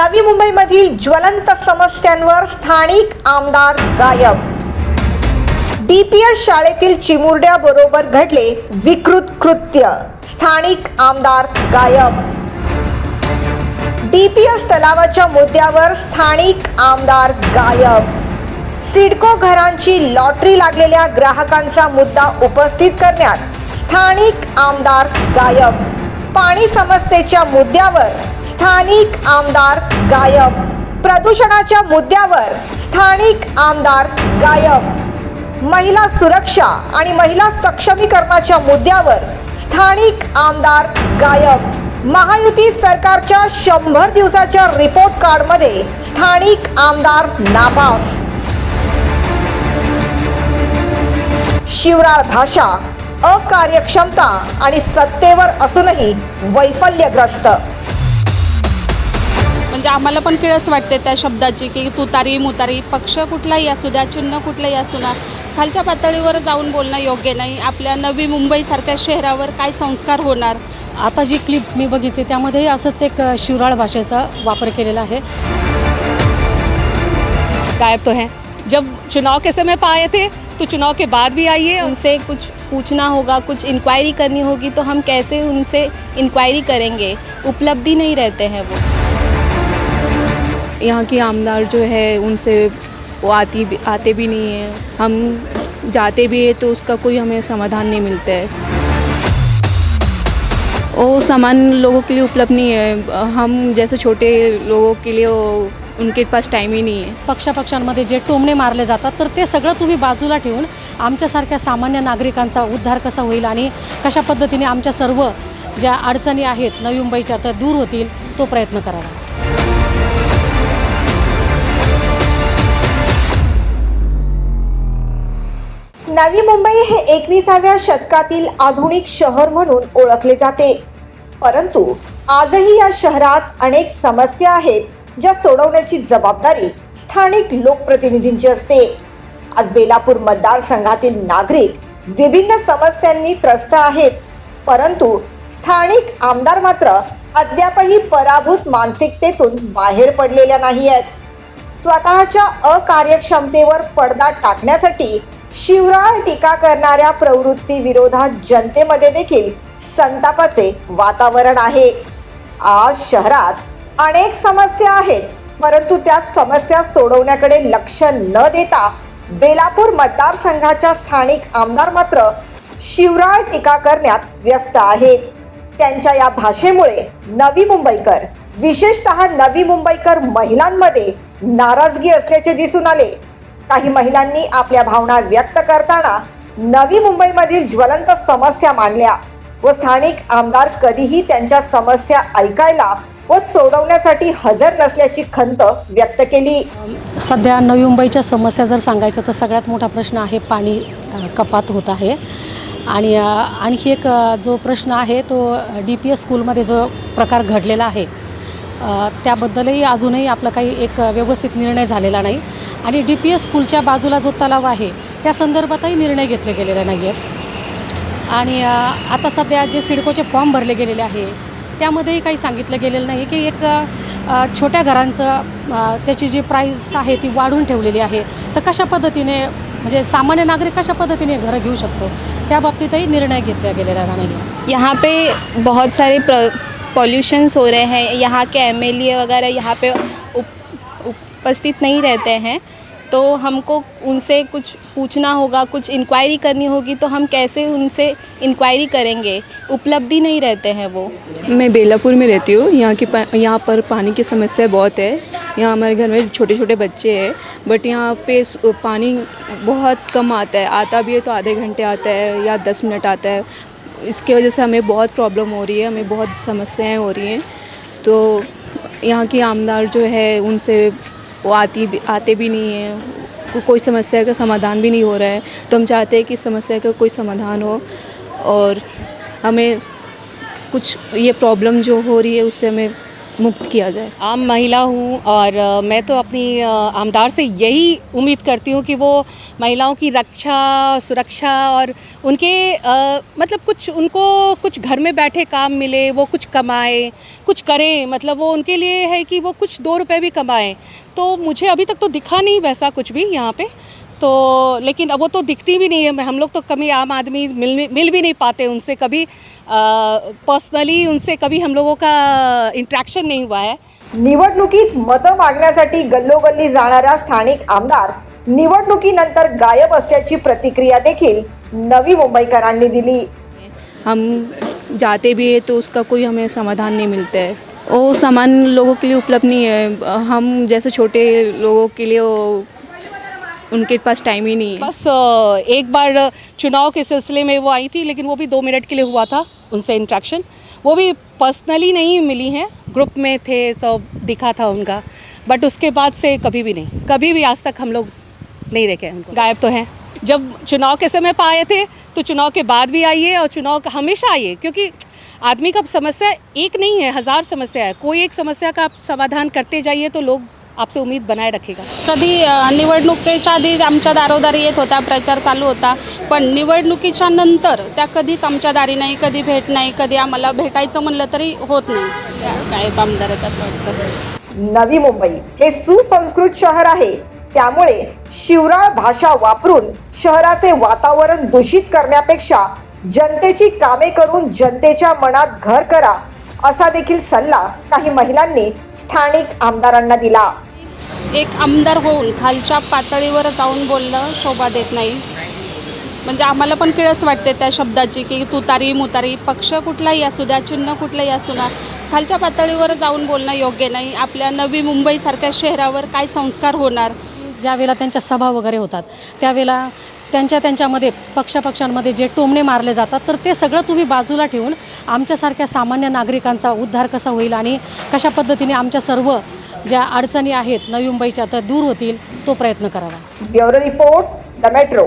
नवी मुंबईमधील ज्वलंत समस्यांवर स्थानिक आमदार गायब. डीपीएस शाळेतील चिमुरड्याबरोबर घडले विकृत कृत्य. स्थानिक आमदार गायब. डीपीएस तलावाच्या मुद्द्यावर स्थानिक आमदार गायब. सिडको घरांची लॉटरी लागलेल्या ग्राहकांचा मुद्दा उपस्थित करण्यात स्थानिक आमदार गायब. पाणी समस्येच्या मुद्द्यावर स्थानिक आमदार गायब. प्रदूषणाच्या मुद्द्यावर स्थानिक आमदार गायब. महिला सुरक्षा आणि महिला सक्षमीकरणाच्या मुद्द्यावर स्थानिक आमदार गायब. महायुती सरकारच्या शंभर दिवसाच्या रिपोर्ट कार्डमध्ये स्थानिक आमदार नापास. शिवराळ भाषा अकार्यक्षमता आणि सत्तेवर असूनही वैफल्यग्रस्त. म्हणजे आम्हाला पण किळस वाटते त्या शब्दाची की तुतारी मुतारी पक्ष कुठलाही असू द्या चिन्ह कुठलंही असू ना खालच्या पातळीवर जाऊन बोलणं योग्य नाही. आपल्या नवी मुंबईसारख्या शहरावर काय संस्कार होणार? आता जी क्लिप मी बघितली त्यामध्ये असंच एक शिवराळ भाषेचा वापर केलेला आहे. गायब तो हैं। जब चुनाव के समय पे आए थे तो चुनाव के बाद भी आइए। उनसे कुछ पूछना होगा कुछ इंक्वायरी करनी होगी तो हम कैसे उनसे इंक्वायरी करेंगे? उपलब्धि नहीं रहते हैं वो। यहाँ की आमदार जो है उनसे वो आती भी आते भी नहीं है। हम जाते भी है तो उसका कोई हमें समाधान नहीं मिलता है। वो सामान लोगों के लिए उपलब्ध नहीं है। हम जैसे छोटे लोगों के लिए वो उनके पास टाइम ही नहीं है। पक्षापक्षांमध्ये जे टोमणे मारले जातात तर ते सगळं तुम्ही बाजूला ठेवून आमच्यासारख्या सामान्य नागरिकांचा उद्धार कसा होईल आणि कशा पद्धतीने आमच्या सर्व ज्या अडचणी आहेत नवी मुंबईच्या त्या दूर होतील तो प्रयत्न करावा. नवी मुंबई हे एकविसाव्या शतकातील आधुनिक शहर म्हणून ओळखले जाते. परंतु आजही या शहरात अनेक समस्या आहेत ज्या सोडवण्याची जबाबदारी स्थानिक लोकप्रतिनिधींची असते. आज बेलापूर मतदारसंघातील नागरिक विभिन्न समस्यांनी त्रस्त आहेत परंतु स्थानिक आमदार मात्र अद्यापही पराभूत मानसिकतेतून बाहेर पडलेल्या नाही आहेत स्वतःच्या अकार्यक्षमतेवर पडदा टाकण्यासाठी शिवराळ टीका करणाऱ्या प्रवृत्ती विरोधात जनतेमध्ये देखील संतापाचे वातावरण आहे. आज शहरात अनेक समस्या आहेत परंतु त्या समस्या सोडवण्याकडे लक्ष न देता बेलापूर मतदारसंघाच्या स्थानिक आमदार मात्र शिवराळ टीका करण्यात व्यस्त आहेत. त्यांच्या या भाषेमुळे नवी मुंबईकर विशेषतः नवी मुंबईकर महिलांमध्ये नाराजगी असल्याचे दिसून आले. काही महिलांनी आपल्या भावना व्यक्त करताना नवी मुंबईमधील ज्वलंत समस्या मांडल्या व स्थानिक आमदार कधीही त्यांच्या समस्या ऐकायला व सोडवण्यासाठी हजर नसल्याची खंत व्यक्त केली. सध्या नवी मुंबईच्या समस्या जर सांगायचं तर सगळ्यात मोठा प्रश्न आहे पाणी कपात होत आहे. आणि आणखी एक जो प्रश्न आहे तो डी पी एस स्कूलमध्ये जो प्रकार घडलेला आहे त्याबद्दलही अजूनही आपलं काही एक व्यवस्थित निर्णय झालेला नाही. आणि डी पी एस स्कूलच्या बाजूला जो तलाव आहे त्या संदर्भातही निर्णय घेतले गेलेले नाही आहेत आणि आता सध्या जे सिडकोचे फॉर्म भरले गेलेले आहे त्यामध्येही काही सांगितलं गेलेलं नाही की एक छोट्या घरांचं त्याची जी प्राईस आहे ती वाढून ठेवलेली आहे. तर कशा पद्धतीने म्हणजे सामान्य नागरिक कशा पद्धतीने घरं घेऊ शकतो? त्या बाबतीतही निर्णय घेतला गेलेला नाही. यहाँ पे बहुत सारे प्र पॉल्यूशंस हो रहे हैं यहाँ के एमएलए वगैरह यहाँ पे उप, उपस्थित नहीं रहते हैं तो हमको उनसे कुछ पूछना होगा कुछ इंक्वायरी करनी होगी तो हम कैसे उनसे इंक्वायरी करेंगे? उपलब्धि नहीं रहते हैं वो। मैं बेलापुर में रहती हूँ यहाँ की यहाँ पर पानी की समस्या बहुत है। यहाँ हमारे घर में छोटे छोटे बच्चे हैं बट यहाँ पे पानी बहुत कम आता है आता भी है तो आधे घंटे आता है या दस मिनट आता है। इसकी वजह से हमें बहुत प्रॉब्लम हो रही है हमें बहुत समस्याएँ हो रही हैं। तो यहाँ की आमदार जो है उनसे वो आती भी आते भी नहीं हैं। को, कोई समस्या का समाधान भी नहीं हो रहा है। तो हम चाहते हैं कि समस्या का कोई समाधान हो और हमें कुछ ये प्रॉब्लम जो हो रही है उससे हमें मुक्त किया जाए। आम महिला हूँ और मैं तो अपनी आमदार से यही उम्मीद करती हूँ कि वो महिलाओं की रक्षा सुरक्षा और उनके अ, मतलब कुछ उनको कुछ घर में बैठे काम मिले वो कुछ कमाए कुछ करें मतलब वो उनके लिए है कि वो कुछ दो रुपए भी कमाएँ। तो मुझे अभी तक तो दिखा नहीं वैसा कुछ भी यहाँ पे। तो लेकिन अब वो तो दिखती भी नहीं है। हम लोग तो कभी आम आदमी मिल मिल भी नहीं पाते उनसे कभी पर्सनली उनसे कभी हम लोगों का इंट्रैक्शन नहीं हुआ है। निवडणुकीत मतं मागण्यासाठी गल्लोगल्ली जाणाऱ्या स्थानिक आमदार निवडणुकीनंतर गायब असल्याची प्रतिक्रिया देखील नवी मुंबईकरांनी दिली. हम जाते भी है तो उसका कोई हमें समाधान नहीं मिलता है। वो सामान्य लोगों के लिए उपलब्ध नहीं है। हम जैसे छोटे लोगों के लिए वो उनके पास टाइम ही नहीं है। बस एक बार चुनाव के सिलसिले में वो आई थी, लेकिन वो भी दो मिनट के लिए हुआ था उनसे इंट्रैक्शन वो भी पर्सनली नहीं मिली हैं ग्रुप में थे तो दिखा था उनका। बट उसके बाद से कभी भी नहीं, कभी भी आज तक हम लोग नहीं देखे उनको। गायब तो हैं। जब चुनाव के समय पर आए थे तो चुनाव के बाद भी आइए और चुनाव हमेशा आइए, क्योंकि आदमी का समस्या एक नहीं है, हज़ार समस्या है। कोई एक समस्या का समाधान करते जाइए तो लोग आपसे उम्मीद बनाए रखेगा। कधी निवडणुकीच्या आधी आमच्या दारोदारी येत होता प्रचार चालू होता पण निवडणुकीच्या नंतर त्या कधीच आमच्या दारी नाही कधी भेट नाही कधी आम्हाला भेटायचं म्हणलं तरी होत नाही. काय आमदार आहेत असं वाटतं. नवी मुंबई हे सुसंस्कृत शहर आहे. त्यामुळे शिवराळ भाषा वापरून शहराचे वातावरण दूषित करण्यापेक्षा जनतेची कामे करून जनतेच्या मनात घर करा असा देखील सल्ला काही महिलांनी स्थानिक आमदारांना दिला. एक आमदार होऊन खालच्या पातळीवर जाऊन बोलणं शोभा देत नाही. म्हणजे आम्हाला पण किळस वाटते त्या शब्दाची की तुतारी मुतारी पक्ष कुठलाही असू द्या चिन्ह कुठलंही असू ना खालच्या पातळीवर जाऊन बोलणं योग्य नाही. आपल्या नवी मुंबईसारख्या शहरावर काय संस्कार होणार? ज्यावेळेला त्यांच्या सभा वगैरे होतात त्यावेळेला त्यांच्या त्यांच्यामध्ये पक्षापक्षांमध्ये जे टोमणे मारले जातात तर ते सगळं तुम्ही बाजूला ठेवून आमच्यासारख्या सामान्य नागरिकांचा उद्धार कसा होईल आणि कशा पद्धतीने आमच्या सर्व ज्या अडचणी आहेत नवी मुंबईच्या त्या दूर होतील तो प्रयत्न करावा. Bureau report the metro.